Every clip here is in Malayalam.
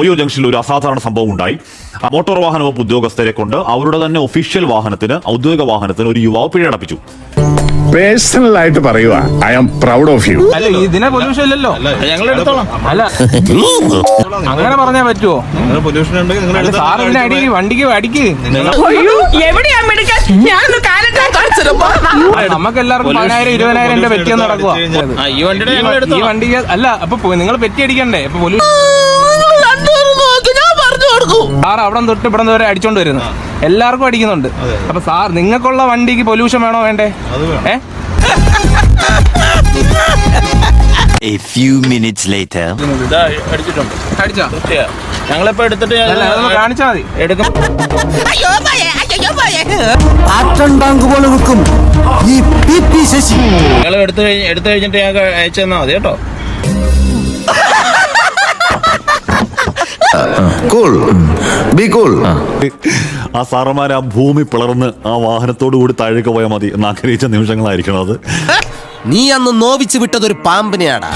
ഓയോ ജംഗ്ഷനിൽ ഒരു അസാധാരണ സംഭവം ഉണ്ടായി. മോട്ടോർ വാഹന വകുപ്പ് ഉദ്യോഗസ്ഥരെ കൊണ്ട് അവരുടെ തന്നെ ഒഫീഷ്യൽ വാഹനത്തിന് ഔദ്യോഗിക വാഹനത്തിന് ഒരു യുവാവ് പിഴയടപ്പിച്ചു. പേഴ്സണൽ ആയിട്ട് പറയുക I am proud of you അല്ല ഇതിനെ പൊല്യൂഷൻ ഇല്ലല്ലോ. ഞങ്ങൾ എടുത്തോളാം. അല്ല അങ്ങനെ പറഞ്ഞാ പറ്റുമോ നിങ്ങൾ പൊല്യൂഷൻ ഉണ്ടെങ്കിൽ നിങ്ങൾ അല്ല സാർ ഇതിനെ അടിക്ക് വണ്ടിക്ക് അടിക്ക്. അയ്യോ നമുക്ക് എല്ലാവർക്കും പതിനായിരം ഇരുപതിനായിരം രൂപ പെറ്റിയെന്ന് നടക്കുക ആ, ഈ വണ്ടിയുടെ ഞങ്ങൾ ഈ വണ്ടി അല്ല അപ്പൊ നിങ്ങൾ പെറ്റി അടിക്കണ്ടേ? അപ്പൊ പൊല്യൂഷൻ ഞാൻ പറഞ്ഞു കൊടുക്കും. സാർ അവിടെ തൊട്ട് ഇവിടെ വരെ അടിച്ചോണ്ട് വരുന്നു. എല്ലാവർക്കും അടിക്കുന്നുണ്ട്. അപ്പൊ സാർ നിങ്ങൾക്കുള്ള വണ്ടിക്ക് പൊല്യൂഷൻ വേണോ വേണ്ടേ? ഏ? A few minutes later. ഇതാ അടിച്ചിട്ടുണ്ട്. അടിച്ചോ. ഞങ്ങളിപ്പോ എടുത്തിട്ട് ഞാൻ- അല്ല അതൊന്ന് കാണിച്ചാ മതി. എടുക്കും. അയ്യോ പോയേ അയ്യോ പോയേ ആക്ഷൻ ടാങ്ക് പോലെ നിൽക്കും. ഈ പി പി ശശി. നിങ്ങൾ എടുത്തു എടുത്തു കഴിഞ്ഞിട്ട് ഞാൻ അയച്ചു തന്നാ മതി കേട്ടോ. കൂൾ ബി കൂൾ ആ. സാറന്മാർ ആ ഭൂമി പിളർന്ന് ആ വാഹനത്തോടു കൂടി താഴേക്ക് പോയാൽ മതി. എന്ന് ആഗ്രഹിച്ച നിമിഷങ്ങളായിരിക്കണം അത്. നീ അന്ന് നോവിച്ച് വിട്ടതൊരു പാമ്പിനെയാടാ.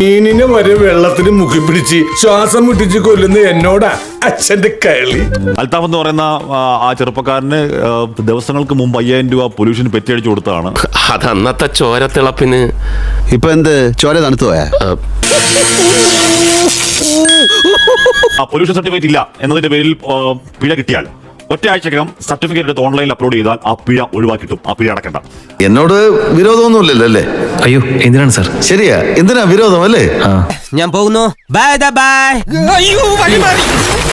മീനിനെ വരെ വെള്ളത്തിന് മുക്കി പിടിച്ച് ശ്വാസം മുട്ടിച്ച് കൊല്ലുന്ന എന്നോടാ അച്ഛന്റെ കളി. അൽത്താഫ് എന്ന് പറയുന്ന ആ, ആ ചെറുപ്പക്കാരന് ദിവസങ്ങൾക്ക് മുമ്പ് അയ്യായിരം രൂപ പൊല്യൂഷൻ പെറ്റിയടിച്ചു കൊടുത്തതാണ്. അത് അന്നത്തെ ചോര തിളപ്പിന്. ഇപ്പൊ എന്ത്? ചോര തണുത്തു പോയാ? ആ. പൊല്യൂഷൻ സർട്ടിഫിക്കറ്റ് ഇല്ല എന്നതിന്റെ പേരിൽ പിഴ കിട്ടിയാൽ. ഒറ്റയാഴ്ചക്കകം സർട്ടിഫിക്കറ്റ് എടുത്ത് ഓൺലൈനിൽ അപ്ലോഡ് ചെയ്താൽ ആ പിഴ ഒഴിവാക്കി കിട്ടും. ആ പിഴ അടക്കണ്ട. എന്നോട് വിരോധമൊന്നുമില്ലല്ലോ അല്ലേ? അയ്യോ എന്തിനാണ് സാർ? ശരിയാ എന്തിനാ വിരോധം അല്ലേ? ഞാൻ പോകുന്നു. ബൈ ബൈ അയ്യോ വഴി മാറി.